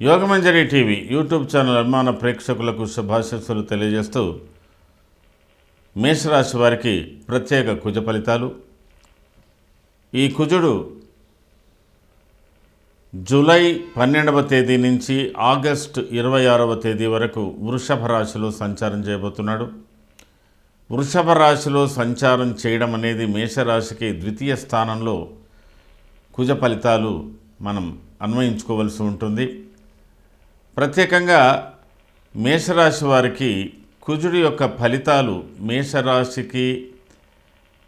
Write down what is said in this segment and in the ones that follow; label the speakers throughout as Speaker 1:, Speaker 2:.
Speaker 1: Yogamanjari TV YouTube channel అభిమాన ప్రేక్షకులకు శుభాశస్సులు తెలియజేస్తూ మేషరాశి వారికి ప్రత్యేక కుజ ఫలితాలు. ఈ కుజుడు జూలై పన్నెండవ తేదీ నుంచి ఆగస్టు ఇరవై ఆరవ తేదీ వరకు వృషభ రాశిలో సంచారం చేయబోతున్నాడు. వృషభ రాశిలో సంచారం చేయడం అనేది మేషరాశికి ద్వితీయ స్థానంలో కుజ ఫలితాలు మనం అన్వయించుకోవలసి ఉంటుంది. ప్రత్యేకంగా మేషరాశి వారికి కుజుడి యొక్క ఫలితాలు మేషరాశికి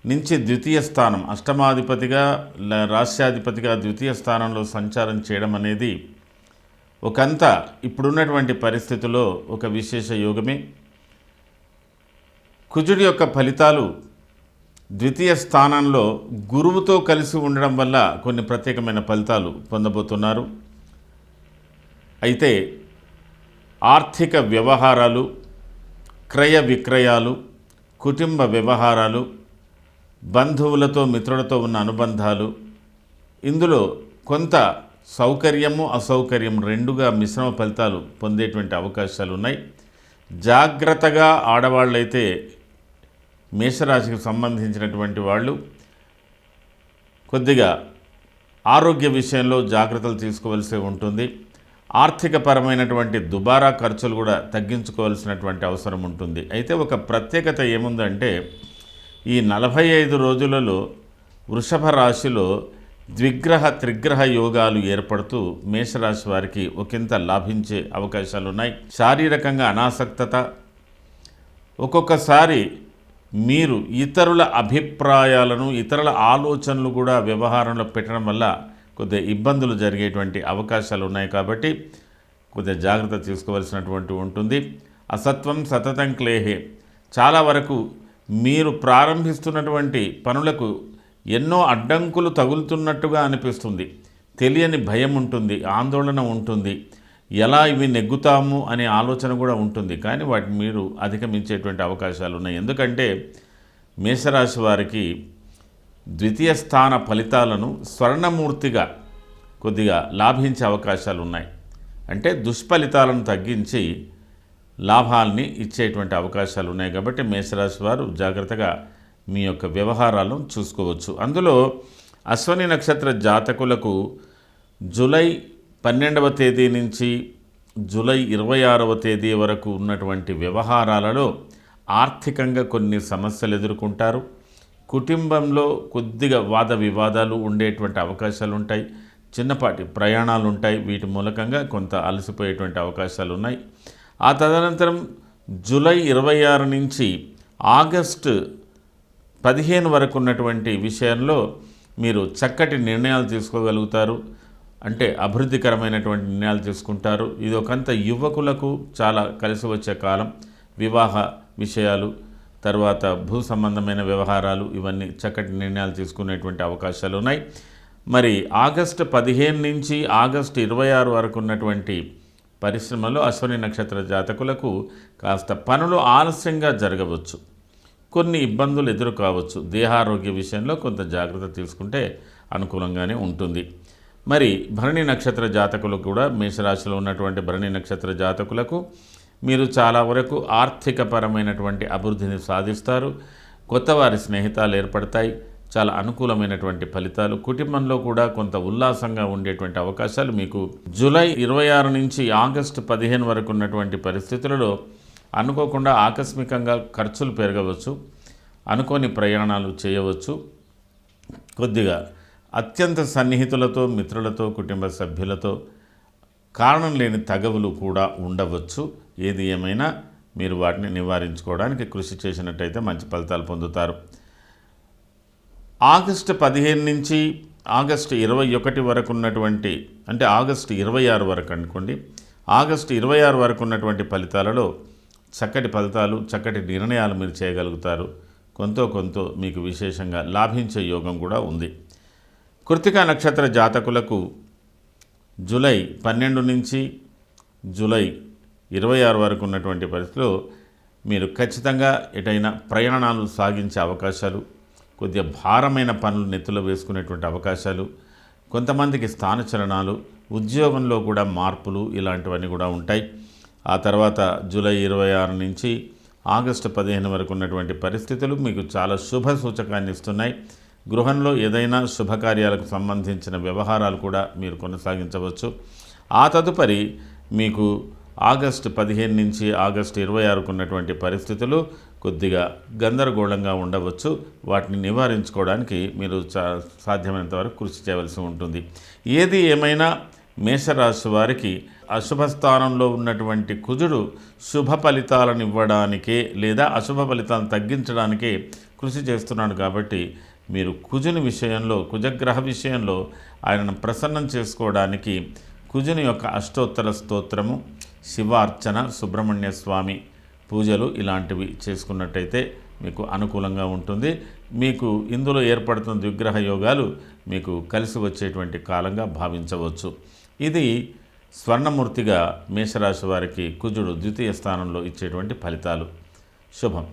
Speaker 1: నుంచి ద్వితీయ స్థానం అష్టమాధిపతిగా రాష్ట్రాధిపతిగా రాశ్యాధిపతిగా ద్వితీయ స్థానంలో సంచారం చేయడం అనేది ఒకంత ఇప్పుడున్నటువంటి పరిస్థితుల్లో ఒక విశేష యోగమే. కుజుడి యొక్క ఫలితాలు ద్వితీయ స్థానంలో గురువుతో కలిసి ఉండడం వల్ల కొన్ని ప్రత్యేకమైన ఫలితాలు పొందబోతున్నారు. అయితే ఆర్థిక వ్యవహారాలు క్రయ విక్రయాలు కుటుంబ వ్యవహారాలు బంధువులతో మిత్రులతో ఉన్న అనుబంధాలు ఇందులో కొంత సౌకర్యము అసౌకర్యం రెండుగా మిశ్రమ ఫలితాలు పొందేటువంటి అవకాశాలు ఉన్నాయి. జాగ్రత్తగా ఆడవాళ్ళైతే మేషరాశికి సంబంధించినటువంటి వాళ్ళు కొద్దిగా ఆరోగ్య విషయంలో జాగ్రత్తలు తీసుకోవాల్సి ఉంటుంది. ఆర్థికపరమైనటువంటి దుబారా ఖర్చులు కూడా తగ్గించుకోవాల్సినటువంటి అవసరం ఉంటుంది. అయితే ఒక ప్రత్యేకత ఏముందంటే ఈ నలభై ఐదు రోజులలో వృషభ రాశిలో ద్విగ్రహ త్రిగ్రహ యోగాలు ఏర్పడుతూ మేషరాశి వారికి ఒకంత లాభించే అవకాశాలు ఉన్నాయి శారీరకంగా అనాసక్తత ఒక్కొక్కసారి మీరు ఇతరుల అభిప్రాయాలను ఇతరుల ఆలోచనలు కూడా వ్యవహారంలో పెట్టడం వల్ల కొద్దిగా ఇబ్బందులు జరిగేటువంటి అవకాశాలు ఉన్నాయి కాబట్టి కొద్దిగా జాగ్రత్త తీసుకోవాల్సినటువంటి ఉంటుంది. అసత్వం సతతం క్లేహే. చాలా వరకు మీరు ప్రారంభిస్తున్నటువంటి పనులకు ఎన్నో అడ్డంకులు తగులుతున్నట్టుగా అనిపిస్తుంది. తెలియని భయం ఉంటుంది ఆందోళన ఉంటుంది. ఎలా ఇవి నెగ్గుతాము అనే ఆలోచన కూడా ఉంటుంది. కానీ వాటిని మీరు అధిగమించేటువంటి అవకాశాలు ఉన్నాయి. ఎందుకంటే మేషరాశి వారికి ద్వితీయ స్థాన ఫలితాలను స్వర్ణమూర్తిగా కొద్దిగా లాభించే అవకాశాలు ఉన్నాయి. అంటే దుష్ఫలితాలను తగ్గించి లాభాల్ని ఇచ్చేటువంటి అవకాశాలు ఉన్నాయి కాబట్టి మేషరాశి వారు జాగ్రత్తగా మీ యొక్క వ్యవహారాలను చూసుకోవచ్చు. అందులో అశ్వని నక్షత్ర జాతకులకు జూలై పన్నెండవ తేదీ నుంచి జూలై ఇరవై ఆరవ తేదీ వరకు ఉన్నటువంటి వ్యవహారాలలో ఆర్థికంగా కొన్ని సమస్యలు ఎదుర్కొంటారు. కుటుంబంలో కొద్దిగా వాద వివాదాలు ఉండేటువంటి అవకాశాలు ఉంటాయి చిన్నపాటి ప్రయాణాలు ఉంటాయి వీటి మూలకంగా కొంత అలసిపోయేటువంటి అవకాశాలు ఉన్నాయి ఆ తదనంతరం జూలై ఇరవై ఆరు నుంచి ఆగస్టు పదిహేను వరకు ఉన్నటువంటి విషయంలో మీరు చక్కటి నిర్ణయాలు తీసుకోగలుగుతారు. అంటే అభివృద్ధికరమైనటువంటి నిర్ణయాలు తీసుకుంటారు. ఇది ఒకంత యువకులకు చాలా కలిసి వచ్చే కాలం. వివాహ విషయాలు తర్వాత భూ సంబంధమైన వ్యవహారాలు ఇవన్నీ చక్కటి నిర్ణయాలు తీసుకునేటువంటి అవకాశాలు ఉన్నాయి. మరి ఆగస్టు పదిహేను నుంచి ఆగస్టు ఇరవై ఆరు వరకు ఉన్నటువంటి పరిశ్రమలో అశ్వని నక్షత్ర జాతకులకు కాస్త పనులు ఆలస్యంగా జరగవచ్చు. కొన్ని ఇబ్బందులు ఎదురు కావచ్చు దేహారోగ్య విషయంలో కొంత జాగ్రత్త తీసుకుంటే అనుకూలంగానే ఉంటుంది. మరి భరణి నక్షత్ర జాతకులు కూడా మేషరాశిలో ఉన్నటువంటి భరణి నక్షత్ర జాతకులకు మీరు చాలా వరకు ఆర్థికపరమైనటువంటి అభివృద్ధిని సాధిస్తారు. కొత్త వారి స్నేహితాలు ఏర్పడతాయి. చాలా అనుకూలమైనటువంటి ఫలితాలు. కుటుంబంలో కూడా కొంత ఉల్లాసంగా ఉండేటువంటి అవకాశాలు మీకు. జూలై ఇరవై ఆరు నుంచి ఆగస్టు పదిహేను వరకు ఉన్నటువంటి పరిస్థితులలో అనుకోకుండా ఆకస్మికంగా ఖర్చులు పెరగవచ్చు. అనుకోని ప్రయాణాలు చేయవచ్చు. కొద్దిగా అత్యంత సన్నిహితులతో మిత్రులతో కుటుంబ సభ్యులతో కారణం లేని తగవులు కూడా ఉండవచ్చు. ఏది ఏమైనా మీరు వాటిని నివారించుకోవడానికి కృషి చేసినట్టయితే మంచి ఫలితాలు పొందుతారు. ఆగస్టు పదిహేను నుంచి ఆగస్టు ఇరవై ఒకటి వరకు ఉన్నటువంటి అంటే ఆగస్టు ఇరవై ఆరు వరకు అనుకోండి ఆగస్టు ఇరవై ఆరు వరకు ఉన్నటువంటి ఫలితాలలో చక్కటి ఫలితాలు చక్కటి నిర్ణయాలు మీరు చేయగలుగుతారు. కొంత కొంత మీకు విశేషంగా లాభించే యోగం కూడా ఉంది. కృతికా నక్షత్ర జాతకులకు జూలై పన్నెండు నుంచి జూలై ఇరవై ఆరు వరకు ఉన్నటువంటి పరిస్థితిలో మీరు ఖచ్చితంగా ఎటైనా ప్రయాణాలు సాగించే అవకాశాలు కొద్దిగా భారమైన పనులు నెత్తిలో వేసుకునేటువంటి అవకాశాలు కొంతమందికి స్థానచలనాలు ఉద్యోగంలో కూడా మార్పులు ఇలాంటివన్నీ కూడా ఉంటాయి. ఆ తర్వాత జూలై ఇరవై ఆరు నుంచి ఆగస్టు పదిహేను వరకు ఉన్నటువంటి పరిస్థితులు మీకు చాలా శుభ సూచకాన్ని ఇస్తున్నాయి. గృహంలో ఏదైనా శుభకార్యాలకు సంబంధించిన వ్యవహారాలు కూడా మీరు కొనసాగించవచ్చు. ఆ తదుపరి మీకు ఆగస్టు పదిహేను నుంచి ఆగస్టు ఇరవై ఆరుకు ఉన్నటువంటి పరిస్థితులు కొద్దిగా గందరగోళంగా ఉండవచ్చు. వాటిని నివారించుకోవడానికి మీరు చా సాధ్యమైనంత వరకు కృషి చేయవలసి ఉంటుంది. ఏది ఏమైనా మేషరాశి వారికి అశుభ స్థానంలో ఉన్నటువంటి కుజుడు శుభ ఫలితాలను ఇవ్వడానికే లేదా అశుభ ఫలితాలను తగ్గించడానికే కృషి చేస్తున్నాడు కాబట్టి మీరు కుజుని విషయంలో కుజగ్రహ విషయంలో ఆయనను ప్రసన్నం చేసుకోవడానికి కుజుని యొక్క అష్టోత్తర స్తోత్రము శివార్చన సుబ్రహ్మణ్య స్వామి పూజలు ఇలాంటివి చేసుకున్నట్టయితే మీకు అనుకూలంగా ఉంటుంది. మీకు ఇందులో ఏర్పడుతున్న విగ్రహ యోగాలు మీకు కలిసి వచ్చేటువంటి కాలంగా భావించవచ్చు. ఇది స్వర్ణమూర్తిగా మేషరాశి వారికి కుజుడు ద్వితీయ స్థానంలో ఇచ్చేటువంటి ఫలితాలు. శుభం.